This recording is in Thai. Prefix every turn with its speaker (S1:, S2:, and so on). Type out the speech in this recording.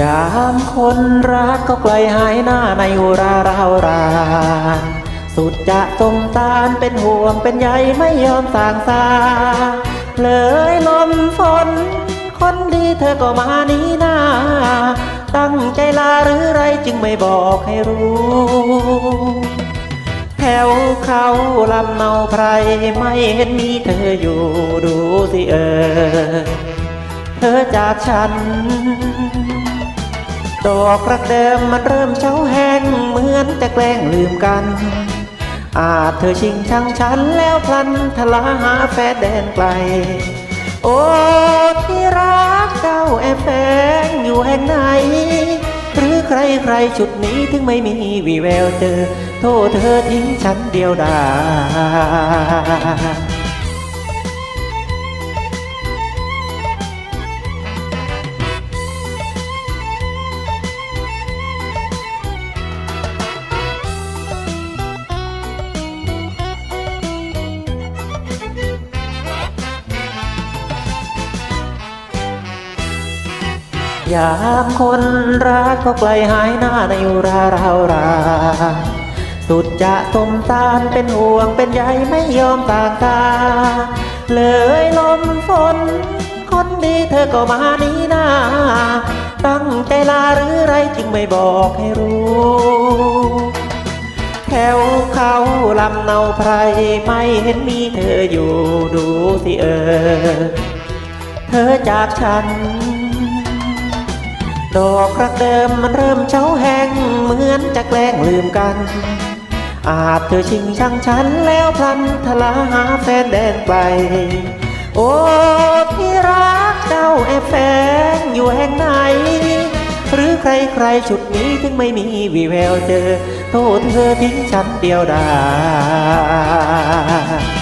S1: ยามคนรักก็ไกลหายหน้าในอุราราวรานสุดจะสมตานเป็นห่วงเป็นใยไม่ยอมสางซาเลยลมฝน คนดีเธอก็มานี้หน้า ตั้งใจลาหรือไรจึงไม่บอกให้รู้แถวเขาลำเนาไพรไม่เห็นมีเธออยู่ดูสิเออ เธอจากฉัน ดอกรักเดิมมันเริ่มเช้าแห้งเหมือนจะแกล้งลืมกัน อาจเธอชิงชังฉันแล้วพลันทลาหาแฟนแดนไกล โอ้ที่รักเจ้าแอบแฝงอยู่แห่งไหน หรือใครใครชุดนี้ถึงไม่มีวีแววเจอ โทษเธอทิ้งฉันเดียวดาย ยามคนรักก็ไกลหายหน้าในอุราราวราสุดจะสมตานเป็นห่วงเป็นใยไม่ยอมต่างตา เลยลมฝน คนดีเธอก็มานี้หน้าตั้งใจลาหรือไรจึงไม่บอกให้รู้ แถวเขาลำเนาไพรไม่เห็นมีเธออยู่ดูสิเออ เธอจากฉัน ดอกรักเดิมมันเริ่มเช้าแห้งเหมือนจะแกล้งลืมกัน อาจเธอชิงชังฉันแล้วพลันทลาหาแฟนแดนไกลโอ้ที่รักเจ้าแอบแฝงอยู่แห่งไหน หรือใครใครชุดนี้ถึงไม่มีวีแววเจอ โทษเธอทิ้งฉันเดียวดาย